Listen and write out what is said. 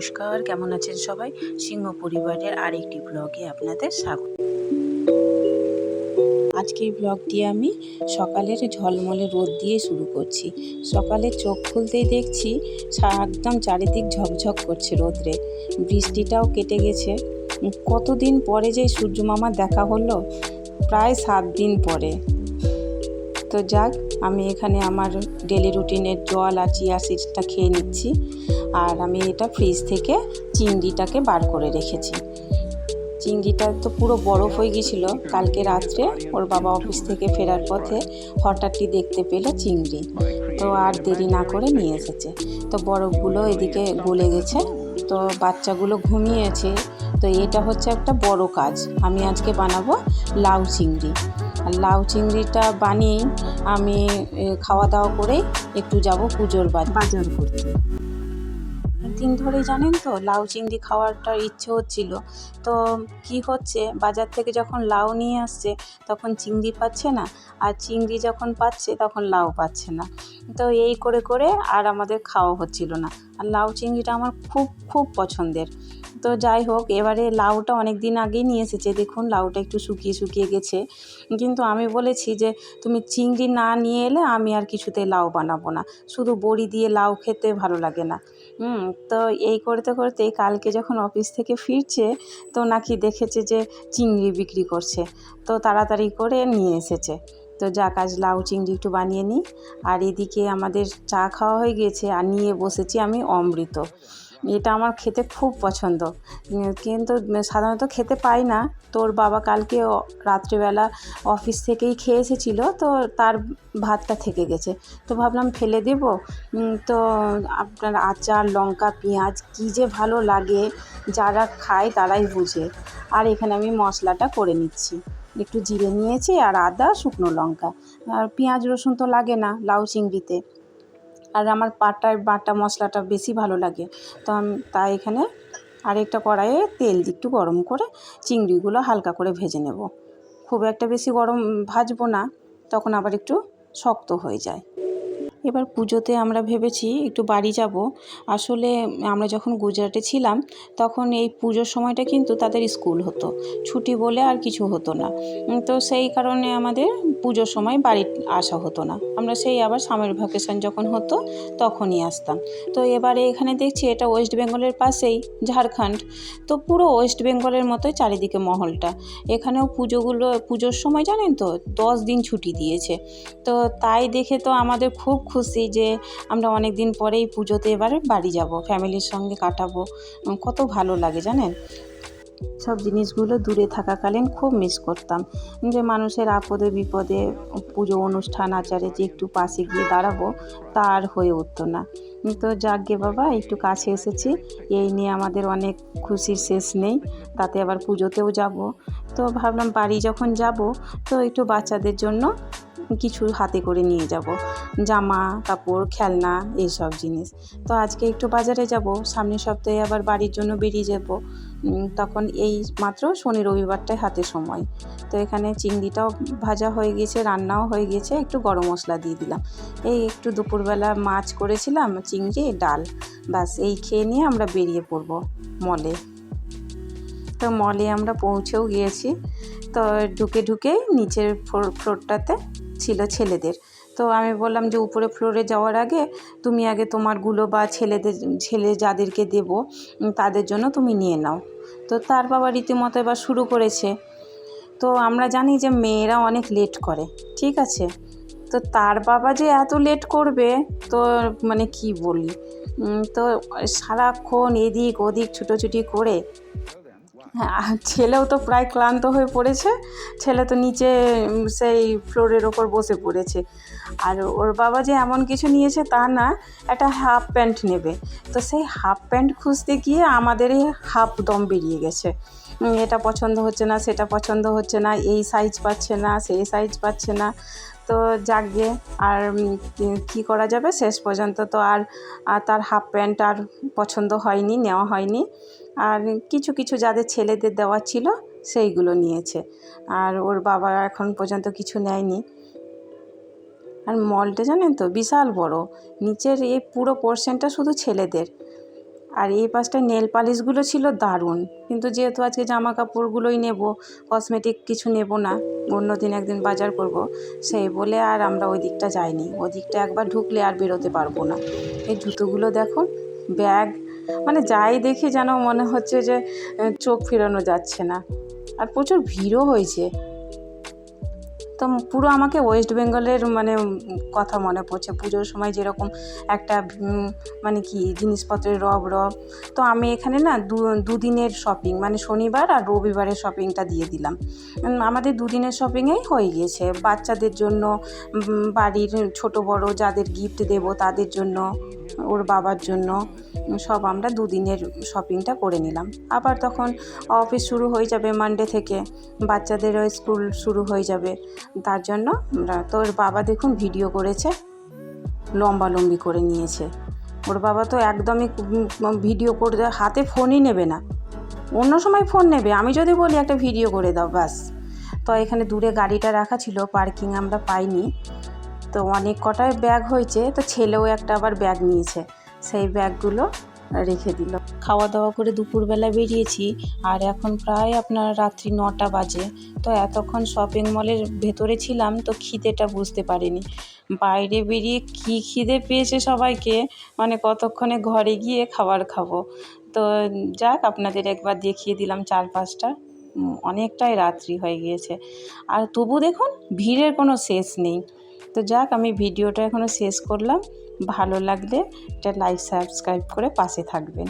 নমস্কার, কেমন আছেন সবাই? সিংহ পরিবারের আরেকটি ব্লগে আপনাদের স্বাগত। আজকের ব্লগটি আমি সকালের ঝলমলে রোদ দিয়ে শুরু করছি। সকালে চোখ খুলতেই দেখছি একদম চারিদিক ঝকঝক করছে রোদ্রে। বৃষ্টিটাও কেটে গেছে। কতদিন পরে যে সূর্য মামার দেখা হলো, প্রায় সাত দিন পরে। তো যাক আমি এখানে আমার ডেলি রুটিনের জল আর চিয়া সিডসটা খেয়ে নিচ্ছি। আর আমি এটা ফ্রিজ থেকে চিংড়িটাকে বার করে রেখেছি। চিংড়িটা তো পুরো বরফ হয়ে গেছিল। কালকে রাত্রে ওর বাবা অফিস থেকে ফেরার পথে হঠাৎই দেখতে পেল চিংড়ি। তো আর দেরি না করে নিয়ে এসেছে। তো বরফগুলো এদিকে গলে গেছে। তো বাচ্চাগুলো ঘুমিয়েছে, তো এটা হচ্ছে একটা বড় কাজ। আমি আজকে বানাবো লাউ চিংড়ি। আর লাউ চিংড়িটা বানিয়ে আমি খাওয়া দাওয়া করে একটু যাব পুজোর বাজার করতে। দিন ধরেই জানেন তো, লাউ চিংড়ি খাওয়ারটার ইচ্ছে হচ্ছিল। তো কি হচ্ছে, বাজার থেকে যখন লাউ নিয়ে আসছে, তখন চিংড়ি পাচ্ছে না, আর চিংড়ি যখন পাচ্ছে, তখন লাউ পাচ্ছে না। তো এই করে করে আর আমাদের খাওয়া হচ্ছিল না। আর লাউ চিংড়িটা আমার খুব খুব পছন্দের। তো যাই হোক, এবারে লাউটা অনেক দিন আগেই নিয়ে এসেছে। দেখুন, লাউটা একটু শুকিয়ে শুকিয়ে গেছে। কিন্তু আমি বলেছি যে, তুমি চিংড়ি না নিয়ে এলে আমি আর কিছুতে লাউ বানাবো না। শুধু বড়ি দিয়ে লাউ খেতে ভালো লাগে না। তো এই করতে করতে কালকে যখন অফিস থেকে ফিরছে, তো নাকি দেখেছে যে চিংড়ি বিক্রি করছে। তো তাড়াতাড়ি করে নিয়ে এসেছে। তো যা কাজ লাউ চিংড়ি একটু বানিয়ে নিই। আর এদিকে আমাদের চা খাওয়া হয়ে গিয়েছে আর নিয়ে বসেছি আমি অমৃত। এটা আমার খেতে খুব পছন্দ। কিন্তু সাধারণত খেতে পাই না। তোর বাবা কালকে রাত্রিবেলা অফিস থেকেই খেয়ে এসেছিল তো তার ভাতটা থেকে গেছে। তো ভাবলাম ফেলে দেব। তো আপনার আচার, লঙ্কা, পেঁয়াজ কী যে ভালো লাগে, যারা খায় তারাই বুঝে। আর এখানে আমি মশলাটা করে নিচ্ছি। একটু জিরে নিয়েছি আর আদা, শুকনো লঙ্কা। আর পেঁয়াজ, রসুন তো লাগে না, লাউ, চিংড়িতে। আর আমার পাটার বাটা মশলাটা বেশি ভালো লাগে। তো তাই এখানে আরেকটা কড়াইয়ে তেল একটু গরম করে চিংড়িগুলো হালকা করে ভেজে নেব। খুব একটা বেশি গরম ভাজবো না, তখন আবার একটু শক্ত হয়ে যায়। এবার পুজোতে আমরা ভেবেছি একটু বাড়ি যাব। আসলে আমরা যখন গুজরাটে ছিলাম, তখন এই পুজোর সময়টা কিন্তু তাদের স্কুল হতো। ছুটি বলে আর কিছু হতো না। তো সেই কারণে আমাদের পুজোর সময় বাড়ি আসা হতো না। আমরা সেই আবার সামার ভ্যাকেশন যখন হতো, তখনই আসতাম। তো এবারে এখানে দেখছি এটা ওয়েস্ট বেঙ্গলের পাশেই, ঝাড়খণ্ড। তো পুরো ওয়েস্ট বেঙ্গলের মতোই চারিদিকে মহলটা। এখানেও পুজোগুলো, পুজোর সময় জানেন তো, দশ দিন ছুটি দিয়েছে। তো তাই দেখে তো আমাদের খুব খুশি যে আমরা অনেক দিন পরেই পুজোতে এবারে বাড়ি যাব, ফ্যামিলির সঙ্গে কাটাবো। কত ভালো লাগে জানেন? সব জিনিসগুলো দূরে থাকাকালীন খুব মিস করতাম। যে মানুষের আপদে বিপদে পুজো অনুষ্ঠান আচারে যে একটু পাশে গিয়ে দাঁড়াবো, তা আর হয়ে উঠতো না। তো যাকগে বাবা, একটু কাছে এসেছি। এই নিয়ে আমাদের অনেক খুশির শেষ নেই। তাতে আবার পুজোতেও যাব। তো ভাবলাম বাড়ি যখন যাব, তো একটু বাচ্চাদের জন্য কিছু হাতে করে নিয়ে যাব। জামা, কাপড়, খেলনা, এইসব জিনিস। তো আজকে একটু বাজারে যাব। সামনের সপ্তাহে আবার বাড়ির জন্য বেরিয়ে যাব। তখন এই মাত্র শনি রবিবারটাই হাতে সময়। তো এখানে চিংড়িটাও ভাজা হয়ে গেছে, রান্নাও হয়ে গেছে। একটু গরম মশলা দিয়ে দিলাম। এই একটু দুপুরবেলা মাছ করেছিলাম, চিংড়ি, ডাল। ব্যাস, এই খেয়ে নিয়ে আমরা বেরিয়ে পড়ব মলে। তো মলে আমরা পৌঁছেও গিয়েছি। তো ঢুকে ঢুকে নিচের ফ্লোর ফ্লোরটাতে ছিল ছেলেদের। তো আমি বললাম যে, উপরে ফ্লোরে যাওয়ার আগে তুমি আগে তোমারগুলো বা ছেলেদের, ছেলে যাদেরকে দেবো, তাদের জন্য তুমি নিয়ে নাও। তো তার বাবা রীতিমতো এবার শুরু করেছে। তো আমরা জানি যে, মেয়েরা অনেক লেট করে, ঠিক আছে? তো তার বাবা যে এত লেট করবে, তো মানে কি বলি? তো সারাক্ষণ এদিক ওদিক ছুটোছুটি করে ছেলেও তো প্রায় ক্লান্ত হয়ে পড়েছে। ছেলে তো নিচে সেই ফ্লোরের ওপর বসে পড়েছে। আর ওর বাবা যে এমন কিছু নিয়েছে তা না, একটা হাফ প্যান্ট নেবে। তো সেই হাফ প্যান্ট খুঁজতে গিয়ে আমাদেরই হাফ দম বেরিয়ে গেছে। এটা পছন্দ হচ্ছে না, সেটা পছন্দ হচ্ছে না, এই সাইজ পাচ্ছে না, সেই সাইজ পাচ্ছে না। তো যাকগে আর কি- করা যাবে শেষ পর্যন্ত তো আর তার হাফ প্যান্ট আর পছন্দ হয়নি, নেওয়া হয়নি। আর কিছু কিছু যাদের ছেলেদের দেওয়া ছিল সেইগুলো নিয়েছে। আর ওর বাবা এখন পর্যন্ত কিছু নেয়নি। আর মলটা জানেন তো, বিশাল বড়। নিচের এই পুরো পোর্শনটা শুধু ছেলেদের। আর এই পাশটায় নেল পালিশগুলো ছিল দারুণ। কিন্তু যেহেতু আজকে জামা কাপড়গুলোই নেব কসমেটিক কিছু নেব না অন্য দিন একদিন বাজার করব, সেই বলে আর আমরা ওই দিকটা যাইনি। ওই দিকটা একবার ঢুকলে আর বেরোতে পারব না। এই জুতোগুলো দেখুন, ব্যাগ মানে যাই দেখি যেন মনে হচ্ছে যে চোখ ফেরানো যাচ্ছে না। আর প্রচুর ভিড়ও হয়েছে। তো পুরো আমাকে ওয়েস্ট বেঙ্গলের মানে কথা মনে পড়ছে। পুজোর সময় যেরকম একটা মানে কি, জিনিসপত্রের রব রব। তো আমি এখানে না দু, দুদিনের শপিং মানে শনিবার আর রবিবারের শপিংটা দিয়ে দিলাম। আমাদের দুদিনের শপিংয়েই হয়ে গিয়েছে। বাচ্চাদের জন্য বাড়ির ছোট বড় যাদের গিফট দেব তাদের জন্য। ওর বাবার জন্য সব আমরা দুদিনের শপিংটা করে নিলাম। আবার তখন অফিস শুরু হয়ে যাবে মানডে থেকে। বাচ্চাদেরও স্কুল শুরু হয়ে যাবে। তার জন্য আমরা, তো ওর বাবা দেখুন ভিডিও করেছে, লম্বালম্বি করে নিয়েছে। ওর বাবা তো একদমই ভিডিও করতে, হাতে ফোনই নেবে না। অন্য সময় ফোন নেবে। আমি যদি বলি একটা ভিডিও করে দাও, ব্যাস। তো এখানে দূরে গাড়িটা রাখা ছিল পার্কিং আমরা পাইনি। তো অনেক কটায় ব্যাগ হয়েছে, তো ছেলেও একটা আবার ব্যাগ নিয়েছে। সেই ব্যাগগুলো রেখে দিল। খাওয়া দাওয়া করে দুপুরবেলা বেরিয়েছি, আর এখন প্রায় আপনার রাত্রি নটা বাজে। তো এতক্ষণ শপিং মলের ভেতরে ছিলাম, তো খিদেটা বুঝতে পারিনি। বাইরে বেরিয়ে কী খিদে পেয়েছে সবাইকে? মানে কতক্ষণে ঘরে গিয়ে খাবার খাব? তো যাক, আপনাদের একবার দেখিয়ে দিলাম চার পাঁচটা অনেকটাই রাত্রি হয়ে গিয়েছে। আর তবু দেখুন, ভিড়ের কোনো শেষ নেই। তো যাক, আমি ভিডিওটা এখনও শেষ করলাম। ভালো লাগলে এটা লাইক সাবস্ক্রাইব করে পাশে থাকবেন।